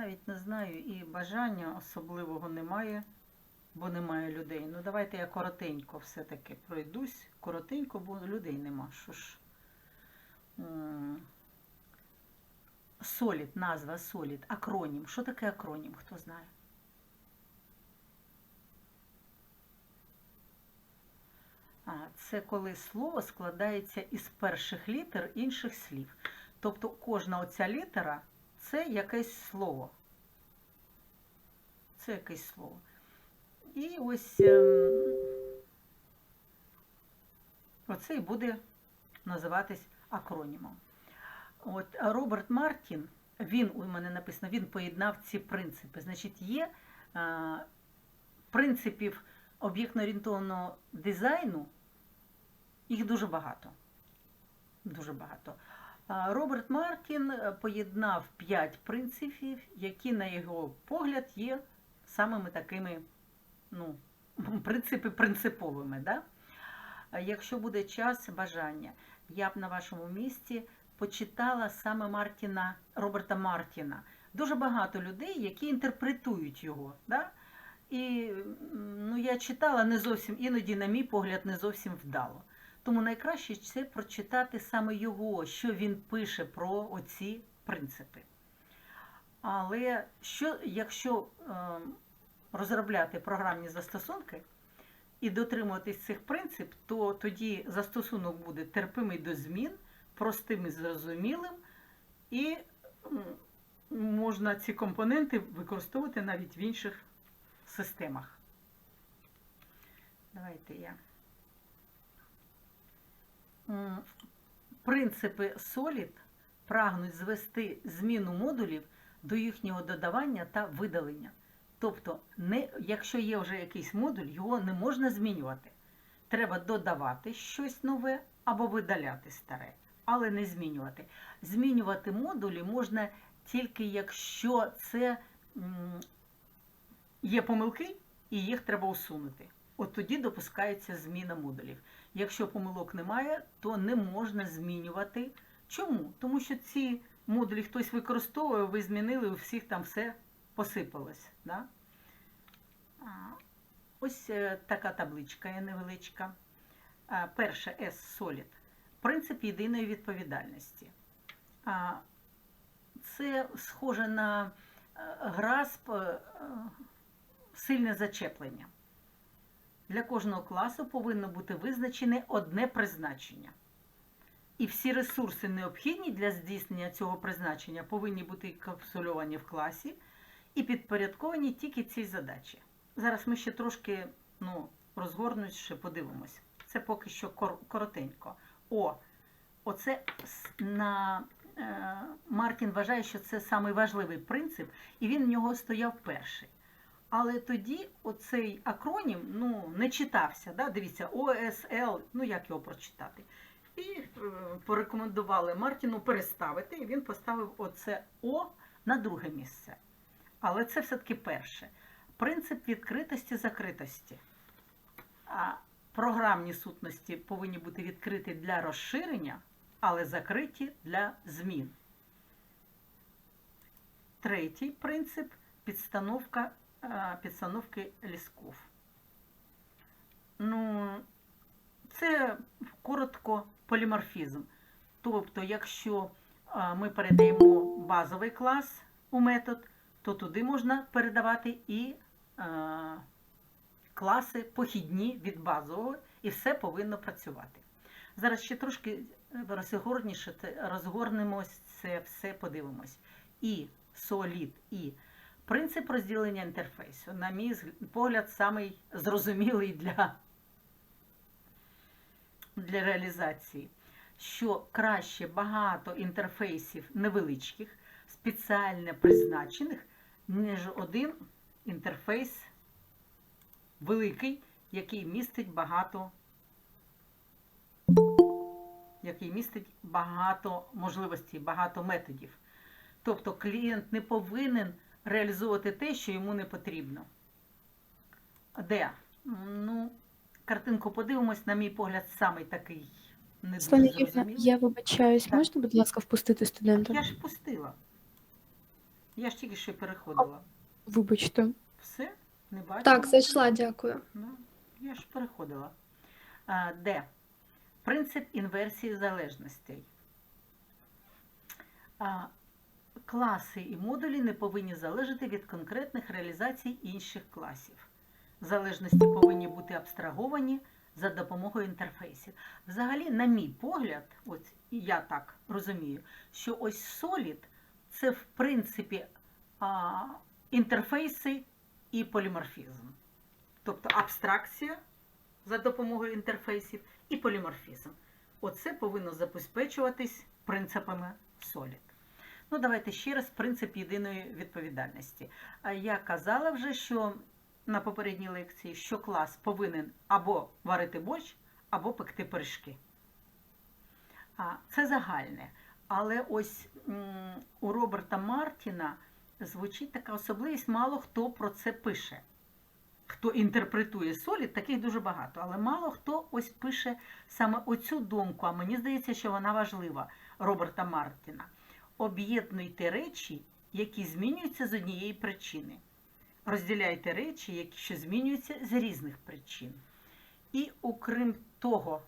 навіть не знаю, і бажання особливого немає, бо немає людей. Ну, давайте я коротенько все-таки пройдусь. Коротенько, бо людей нема. Що ж. Солід, назва Солід, акронім. Що таке акронім? Хто знає? А, це коли слово складається із перших літер інших слів. Тобто кожна оця літера це якесь слово. Це якесь слово. І ось ем, оце і буде називатись акронімом. От Роберт Мартін, він у мене написано, він поєднав ці принципи. Значить, є а, принципів об'єктно-орієнтованого дизайну, їх дуже багато. Дуже багато. Роберт Мартін е, поєднав п'ять принципів, які, на його погляд, є самими такими, ну, принципи принциповими. Да? Якщо буде час, бажання, я б на вашому місці почитала саме Мартіна, Роберта Мартіна. Дуже багато людей, які інтерпретують його. Да? І ну, я читала не зовсім, іноді, на мій погляд, не зовсім вдало. Тому найкраще це прочитати саме його, що він пише про оці принципи. Але що, якщо е, розробляти програмні застосунки і дотримуватись цих принципів, то тоді застосунок буде терпимий до змін, простим і зрозумілим, і можна ці компоненти використовувати навіть в інших системах. Давайте я. Принципи Solid прагнуть звести зміну модулів до їхнього додавання та видалення. Тобто, не, якщо є вже якийсь модуль, його не можна змінювати. Треба додавати щось нове або видаляти старе, але не змінювати. Змінювати модулі можна тільки якщо це є помилки і їх треба усунути. От тоді допускається зміна модулів. Якщо помилок немає, то не можна змінювати. Чому? Тому що ці модулі хтось використовує, ви змінили, у всіх там все посипалось. Да? Ось е, така табличка є невеличка. А, Перше S Solid. Принцип єдиної відповідальності. Це схоже на е, грасп, е, сильне зачеплення. Для кожного класу повинно бути визначене одне призначення. І всі ресурси, необхідні для здійснення цього призначення, повинні бути капсульовані в класі і підпорядковані тільки цій задачі. Зараз ми ще трошки ну, розгорнутіше подивимось. Це поки що коротенько. О, оце на е, Мартін вважає, що це самий важливий принцип, і він в нього стояв перший. Але тоді оцей акронім ну, не читався. Да? Дивіться, ОСЛ, ну як його прочитати? І е, порекомендували Мартіну переставити, і він поставив оце О на друге місце. Але це все-таки перше. Принцип відкритості закритості. А програмні сутності повинні бути відкриті для розширення, але закриті для змін. Третій принцип підстановка, підстановки лісков. Ну, це коротко поліморфізм. Тобто, якщо е, ми передаємо базовий клас у метод, то туди можна передавати і е, класи похідні від базового, і все повинно працювати. Зараз ще трошки розгорніше розгорнемось це все, подивимось. І солід, і принцип розділення інтерфейсу, на мій погляд, самий зрозумілий для, для реалізації. Що краще багато інтерфейсів невеличких, спеціально призначених, ніж один інтерфейс великий, який містить багато, який містить багато можливостей, багато методів. Тобто клієнт не повинен реалізовувати те, що йому не потрібно. Де? Ну, картинку подивимось, на мій погляд, самий такий не дуже я вибачаюсь, Так. можна, будь ласка, впустити студента? Я ж пустила. Я ж тільки що переходила. Вибачте. Все? Не бачу? Так, зайшла, дякую. Ну, я ж переходила. А, Де? Принцип інверсії залежностей. А, класи і модулі не повинні залежати від конкретних реалізацій інших класів. Залежності повинні бути абстраговані за допомогою інтерфейсів. Взагалі, на мій погляд, от я так розумію, що ось Solid це в принципі а, інтерфейси і поліморфізм. Тобто абстракція за допомогою інтерфейсів і поліморфізм. Оце повинно забезпечуватись принципами Solid. Ну, давайте ще раз принцип єдиної відповідальності. Я казала вже, що на попередній лекції, що клас повинен або варити борщ, або пекти пиріжки. Це загальне. Але ось у Роберта Мартіна звучить така особливість, мало хто про це пише. Хто інтерпретує солід, таких дуже багато, але мало хто ось пише саме оцю думку, а мені здається, що вона важлива Роберта Мартіна. Об'єднуйте речі, які змінюються з однієї причини. Розділяйте речі, які що змінюються з різних причин. І окрім того,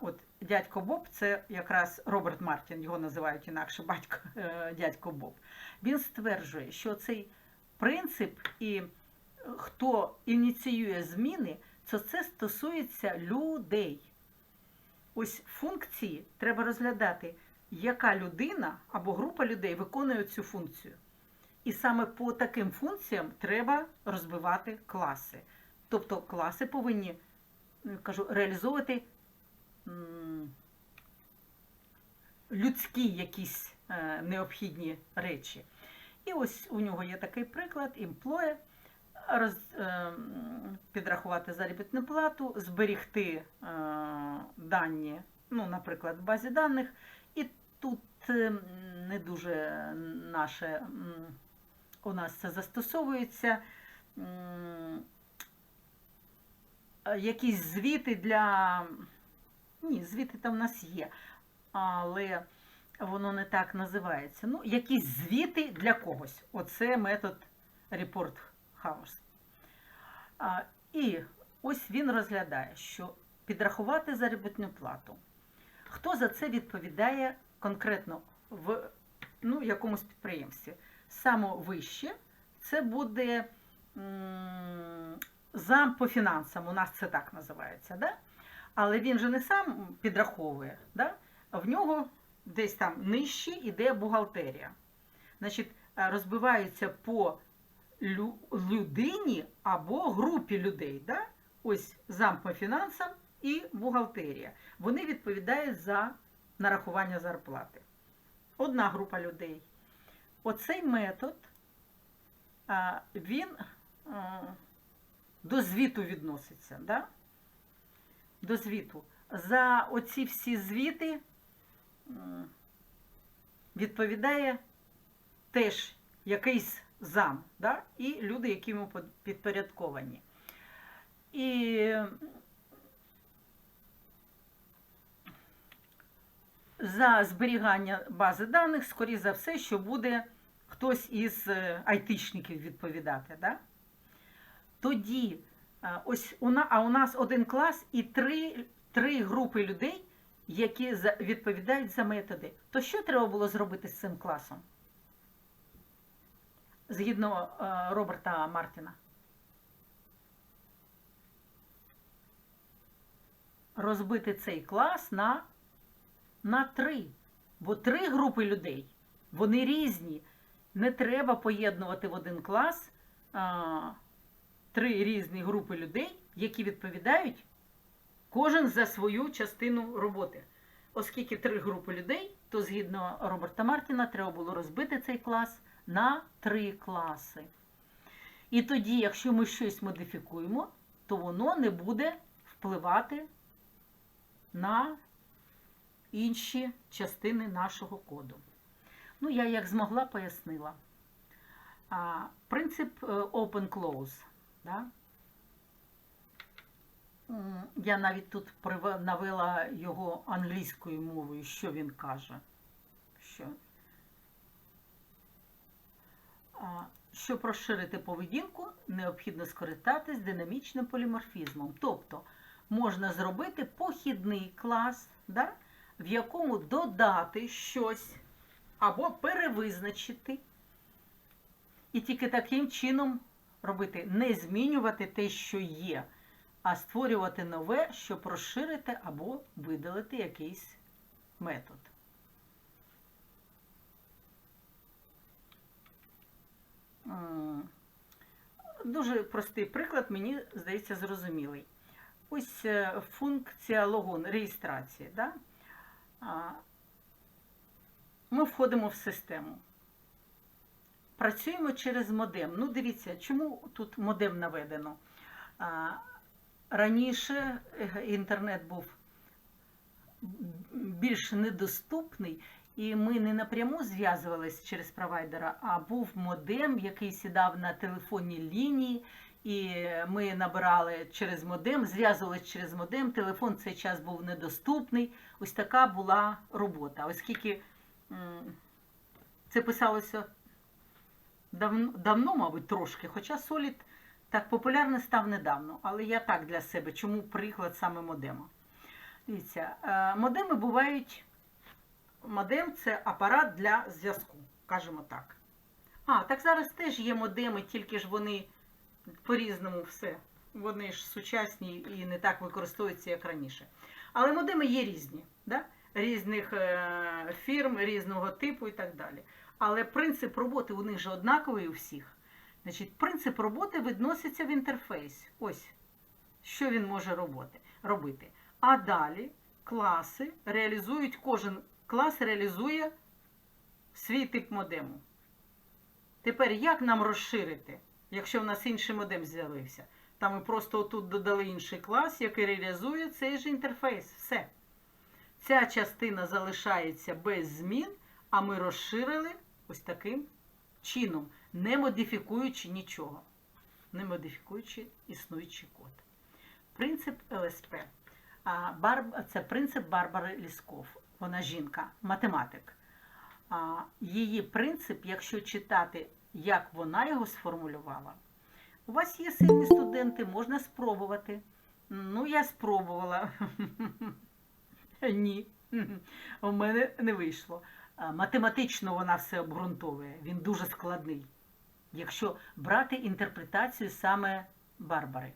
от дядько Боб, це якраз Роберт Мартін, його називають інакше батько е, дядько Боб. Він стверджує, що цей принцип і е, хто ініціює зміни, то це стосується людей. Ось функції треба розглядати, яка людина або група людей виконує цю функцію. І саме по таким функціям треба розбивати класи. Тобто класи повинні кажу, реалізовувати людські якісь е, необхідні речі. І ось у нього є такий приклад: employee, роз, е, підрахувати заробітну плату, зберігти е, дані, ну, наприклад, в базі даних. Тут е, не дуже наше у нас це застосовується. Е, Якісь звіти для. Ні, звіти там в нас є, але воно не так називається. Ну, якісь звіти для когось. Оце метод Report House. І ось він розглядає, що підрахувати заробітну плату. Хто за це відповідає конкретно в ну, якомусь підприємстві? Саме вище це буде зам по фінансам, у нас це так називається. Да? Але він же не сам підраховує, да? в нього десь там нижче йде бухгалтерія. Значить, е, розбиваються по людині або групі людей. Да? Ось зам по фінансам і бухгалтерія. Вони відповідають за нарахування зарплати. Одна група людей. Оцей метод, він до звіту відноситься. Да? До звіту. За оці всі звіти відповідає теж якийсь зам, да? і люди, які йому підпорядковані. І за зберігання бази даних, скоріше за все, що буде хтось із е, айтишників відповідати. Да? Тоді ось у а у нас один клас і три, три групи людей, які відповідають за методи. То що треба було зробити з цим класом? Згідно е, Роберта Мартіна. Розбити цей клас на, на три. Бо три групи людей, вони різні. Не треба поєднувати в один клас а, три різні групи людей, які відповідають кожен за свою частину роботи. Оскільки три групи людей, то згідно Роберта Мартіна, треба було розбити цей клас на три класи. І тоді, якщо ми щось модифікуємо, то воно не буде впливати на інші частини нашого коду. Ну, я як змогла пояснила. А, принцип е, open-close. Да? Я навіть тут навела його англійською мовою, що він каже. Що? Щоб розширити поведінку, необхідно скористатись динамічним поліморфізмом. Тобто можна зробити похідний клас, да, в якому додати щось або перевизначити. І тільки таким чином робити, не змінювати те, що є, а створювати нове, щоб розширити або видалити якийсь метод. Дуже простий приклад, мені здається, зрозумілий. Ось е, функція логон реєстрації. Да? Ми входимо в систему. Працюємо через модем. Ну, дивіться, чому тут модем наведено? Раніше е, інтернет був більш недоступний, і ми не напряму зв'язувалися через провайдера, а був модем, який сідав на телефонній лінії, і ми набирали через модем, зв'язувалися через модем. Телефон в цей час був недоступний. Ось така була робота. Оскільки це писалося давно, давно, мабуть, трошки, хоча Solid так популярний став недавно. Але я так для себе, чому приклад саме модема. Дивіться, е, модеми бувають. Модем це апарат для зв'язку, кажемо так. А, так зараз теж є модеми, тільки ж вони по-різному все. Вони ж сучасні і не так використовуються, як раніше. Але модеми є різні, да? різних е, фірм, різного типу і так далі. Але принцип роботи у них же однаковий у всіх. Значить, принцип роботи відноситься в інтерфейс. Ось, що він може роботи, робити. А далі класи реалізують, кожен клас реалізує свій тип модему. Тепер як нам розширити, якщо в нас інший модем з'явився? Там ми просто отут додали інший клас, який реалізує цей же інтерфейс. Все. Ця частина залишається без змін, а ми розширили ось таким чином, не модифікуючи нічого, не модифікуючи існуючий код. Принцип ЛСП. Це принцип Барбари Лісков. Вона жінка, математик. Її принцип, якщо читати, як вона його сформулювала, у вас є сильні студенти, можна спробувати. Ну, я спробувала. Ні, у мене не вийшло. Математично вона все обґрунтовує. Він дуже складний, якщо брати інтерпретацію саме Барбари.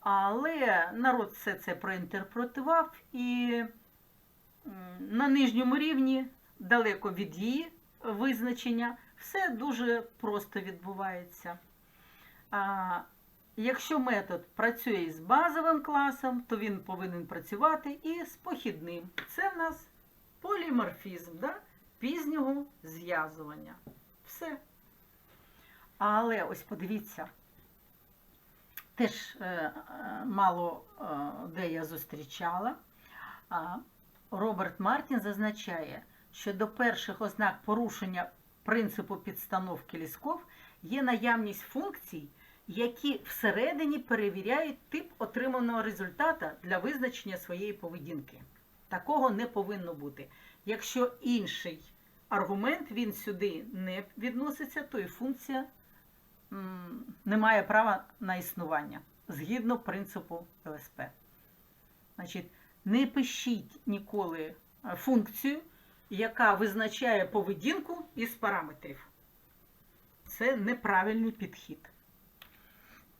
Але народ все це проінтерпретував і на нижньому рівні, далеко від її визначення, все дуже просто відбувається. А, Якщо метод працює з базовим класом, то він повинен працювати і з похідним. Це в нас поліморфізм да? пізнього зв'язування. Все. Але ось подивіться, теж е, е, мало е, де я зустрічала. Роберт Мартін зазначає, що до перших ознак порушення принципу підстановки лісков є наявність функцій, які всередині перевіряють тип отриманого результата для визначення своєї поведінки. Такого не повинно бути. Якщо інший аргумент він сюди не відноситься, то і функція не має права на існування згідно принципу ЛСП. Значить, не пишіть ніколи е, функцію, яка визначає поведінку із параметрів. Це неправильний підхід.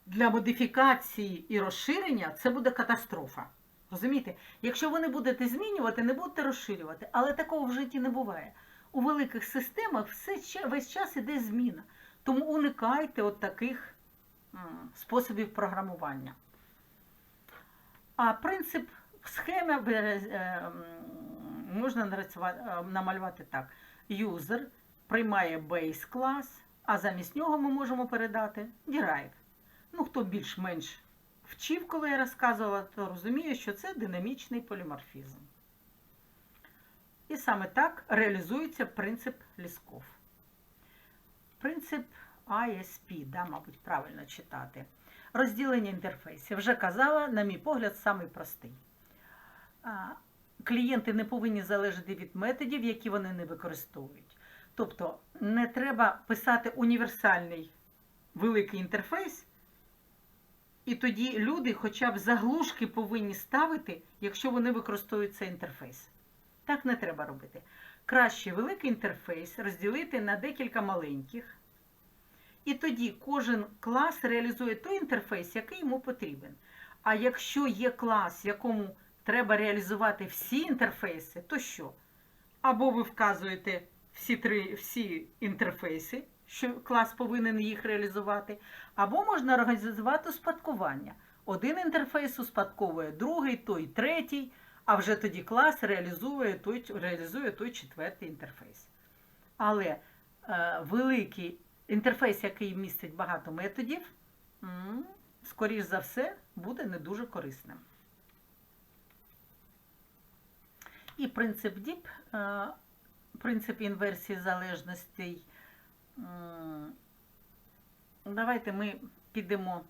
Для модифікації і розширення це буде катастрофа. Розумієте? Якщо ви не будете змінювати, не будете розширювати. Але такого в житті не буває. У великих системах все, весь час іде зміна. Тому уникайте от таких способів програмування. А принцип схеми е, м, можна е, намалювати так. Юзер приймає base клас, а замість нього ми можемо передати derive. Ну, хто більш-менш вчив, коли я розказувала, то розуміє, що це динамічний поліморфізм. І саме так реалізується принцип Лісков. Принцип ISP, да, мабуть, правильно читати. Розділення інтерфейсів. Вже казала, на мій погляд, самий простий. Клієнти не повинні залежати від методів, які вони не використовують. Тобто не треба писати універсальний великий інтерфейс, і тоді люди хоча б заглушки повинні ставити, якщо вони використовують цей інтерфейс. Так не треба робити. Краще великий інтерфейс розділити на декілька маленьких. І тоді кожен клас реалізує той інтерфейс, який йому потрібен. А якщо є клас, якому треба реалізувати всі інтерфейси, то що? Або ви вказуєте всі три всі інтерфейси, що клас повинен їх реалізувати, або можна організувати успадкування. Один інтерфейс успадковує другий, той третій, а вже тоді клас реалізує той, реалізує той четвертий інтерфейс. Але е, великий інтерфейс, який містить багато методів, скоріш за все, буде не дуже корисним. І принцип DIP, е, принцип інверсії залежностей. Давайте ми підемо.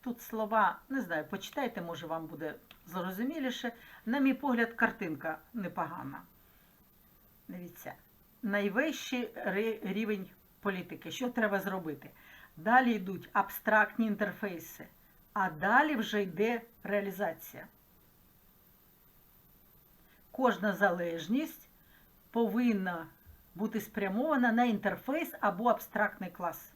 Тут слова, не знаю, почитайте, може вам буде зрозуміліше. На мій погляд, картинка непогана. Дивіться, найвищий рівень політики. Що треба зробити? Далі йдуть абстрактні інтерфейси, а далі вже йде реалізація. Кожна залежність повинна бути спрямована на інтерфейс або абстрактний клас.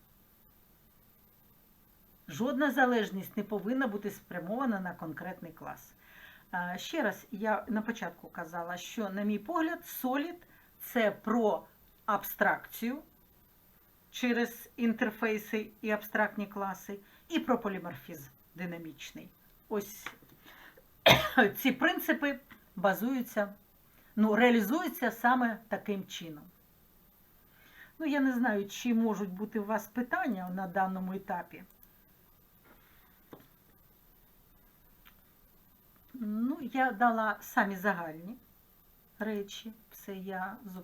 Жодна залежність не повинна бути спрямована на конкретний клас. Ще раз, я на початку казала, що, на мій погляд, Solid – це про абстракцію через інтерфейси і абстрактні класи, і про поліморфізм динамічний. Ось ці принципи базуються, ну, реалізуються саме таким чином. Ну, я не знаю, чи можуть бути у вас питання на даному етапі. Ну, я дала самі загальні речі, все я зупинила.